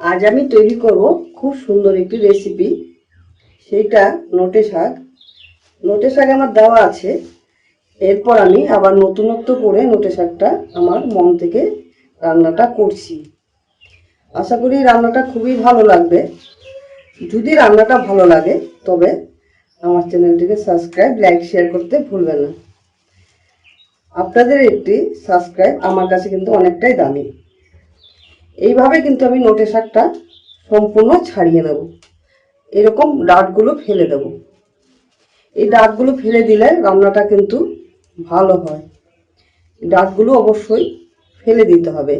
আজ আমি তৈরি করব খুব সুন্দর একটি রেসিপি সেইটা নোটে শাক। নোটে শাক আমার দেওয়া আছে। এরপর আমি আবার নতুনত্ব করে নোটে শাকটা আমার মন থেকে রান্নাটা করছি। আশা করি রান্নাটা খুবই ভালো লাগবে। যদি রান্নাটা ভালো লাগে, তবে আমার চ্যানেলটিকে সাবস্ক্রাইব, লাইক, শেয়ার করতে ভুলবেন না। আপনাদের একটি সাবস্ক্রাইব আমার কাছে কিন্তু অনেকটাই দামি। এইভাবে কিন্তু আমি নোটে শাকটা সম্পূর্ণ ছাড়িয়ে নেব এরকম ডাঁটগুলো ফেলে দেব। এই ডাঁটগুলো ফেলে দিলে রান্নাটা কিন্তু ভালো হয়। ডাঁটগুলো অবশ্যই ফেলে দিতে হবে।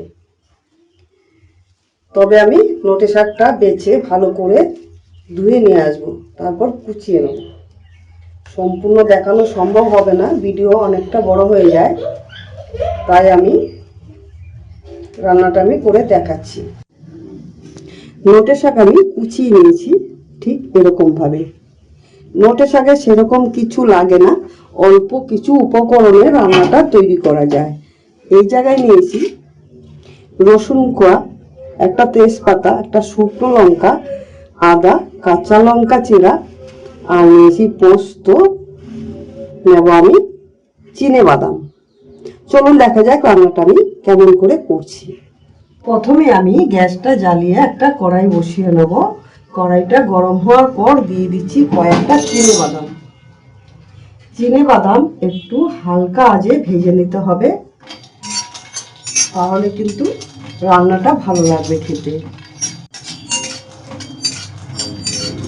তবে আমি নোটে শাকটা বেছে ভালো করে ধুয়ে নিয়ে আসব, তারপর কুচিয়ে নেব। সম্পূর্ণ দেখানো সম্ভব হবে না, ভিডিও অনেকটা বড় হয়ে যায়। তাই আমি রান্নাটা আমি করে দেখাচ্ছি। নোটে শাক আমি কুচিয়ে নিয়েছি ঠিক এরকম ভাবে নোটে শাকে সেরকম কিছু লাগে না, অল্প কিছু উপকরণে রান্নাটা তৈরি করা যায়। এই জায়গায় নিয়েছি রসুন কোয়া, একটা তেজপাতা, একটা শুকনো লঙ্কা, আদা, কাঁচা লঙ্কা চিরা, আর নিয়েছি পোস্ত, নেব আমি চিনে বাদাম। চলুন দেখা যাক রান্নাটা আমি কেমন করে করছি। প্রথমে আমি গ্যাসটা জ্বালিয়ে একটা কড়াই বসিয়ে নেব। কড়াইটা গরম হওয়ার পর দিয়ে দিচ্ছি কয়েকটা চিনে বাদাম। চিনে বাদাম একটু হালকা আজে ভেজে নিতে হবে। তাহলে কিন্তু রান্নাটা ভালো লাগবে খেতে।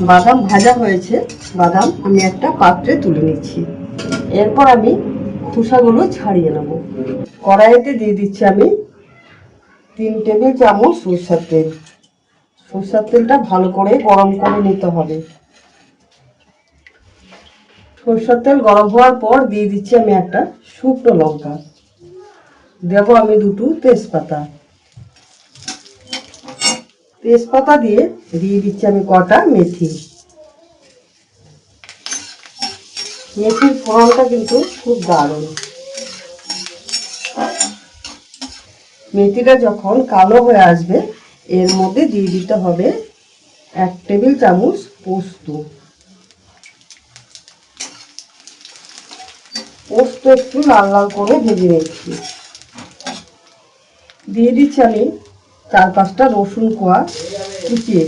বাদাম ভাজা হয়েছে। বাদাম আমি একটা পাত্রে তুলে নিচ্ছি। এরপর আমি খোসাগুলো ছাড়িয়ে নেব। কড়াইতে দিয়ে দিচ্ছি আমি তিন টেবিল চামচ সরষের তেল। সরষের তেলটা ভালো করে গরম করে নিতে হবে। সরষের তেল গরম হওয়ার পর দিয়ে দিচ্ছি আমি একটা শুকনো লঙ্কা। দেব আমি দুটো তেজপাতা। তেজপাতা দিয়ে দিয়ে দিচ্ছি আমি কটা মেথি। মেথির ফোড়নটা কিন্তু খুব দারুণ। মেথিটা যখন কালো হয়ে আসবে, এর মধ্যে দিয়ে দিতে হবে এক টেবিল চামচ পোস্ত। পোস্ত একটু লাল লাল করে ভেজে নিচ্ছি। দিয়ে দিচ্ছি আমি চার পাঁচটা রসুন কোয়া কুচিয়ে।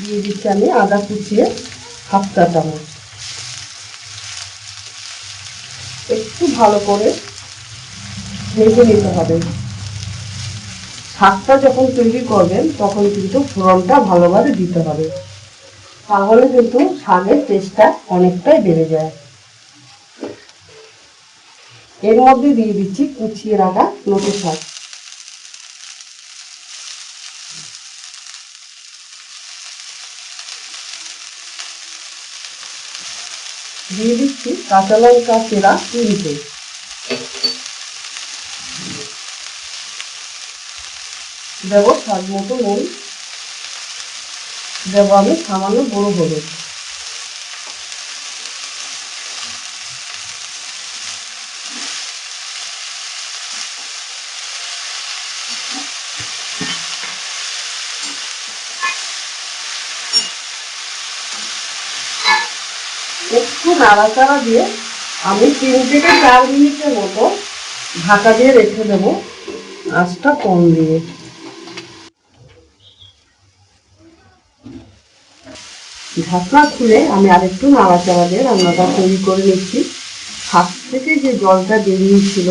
দিয়ে দিচ্ছি আমি আদা কুচিয়ে হাফ চা চামচ। একটু ভালো করে ভেজে নিতে হবে। শাকটা যখন তৈরি করবেন, তখন কিন্তু ফোড়নটা ভালোভাবে দিতে হবে। তাহলে কিন্তু শাকের টেস্টটা অনেকটাই বেড়ে যায়। এর মধ্যে দিয়ে দিচ্ছি কুচিয়ে রাখা নতুন শাক। দিয়ে দিচ্ছি কাঁচা লঙ্কা, চেরা তিনটে দেব স্বাদ মতো নুন। দেব আমি সামান্য বড় হলুদ। একটু নাড়াচাড়া দিয়ে আমি তিন থেকে চার মিনিটের মতো ঢাকা দিয়ে রেখে দেবো। আঁচটা কম দিয়ে। ঢাকনা খুলে আমি আরেকটু নাড়াচাড়া দিয়ে রান্নাটা তৈরি করে নিচ্ছি। হাত থেকে যে জলটা বেরিয়েছিল,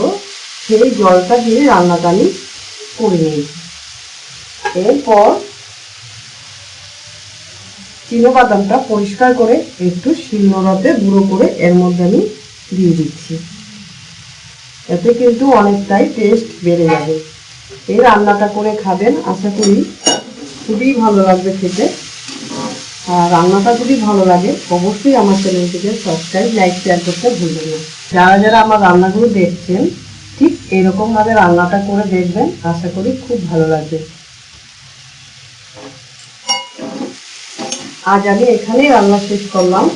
সেই জলটা দিয়ে রান্নাটা আমি করে নিয়েছি এরপর বাদামটা পরিষ্কার করে একটু শিলনোড়াতে গুঁড়ো করে এর মধ্যে আমি দিয়ে দিচ্ছি। এতে কিন্তু অনেকটাই টেস্ট বেড়ে যাবে। এই রান্নাটা করে খাবেন, আশা করি খুবই ভালো লাগবে খেতে। আর রান্নাটা যদি ভালো লাগে, অবশ্যই আমার চ্যানেলটিকে সাবস্ক্রাইব লাইক শেয়ার করতে ভুলবেন না। যারা যারা আমার রান্নাগুলো দেখছেন, ঠিক এরকমভাবে রান্নাটা করে দেখবেন, আশা করি খুব ভালো লাগবে। আজ আমি এখানেই রান্না শেষ করলাম।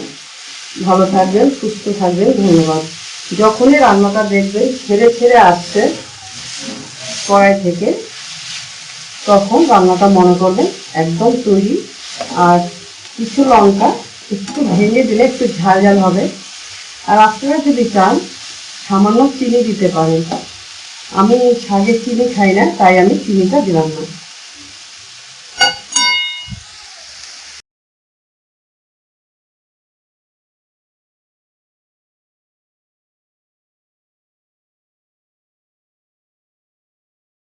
ভালো থাকবেন, সুস্থ থাকবেন, ধন্যবাদ। যখনই রান্নাটা দেখবেন ছেড়ে ছেড়ে আসছে কড়াই থেকে, তখন রান্নাটা মনে করবেন একদম তৈরি। আর কিছু লঙ্কা একটু ভেঙে দিলে একটু ঝাল ঝাল হবে। আর আপনারা যদি চান, সামান্য চিনি দিতে পারেন। আমি শাকে চিনি খাই না, তাই আমি চিনিটা দিলাম না।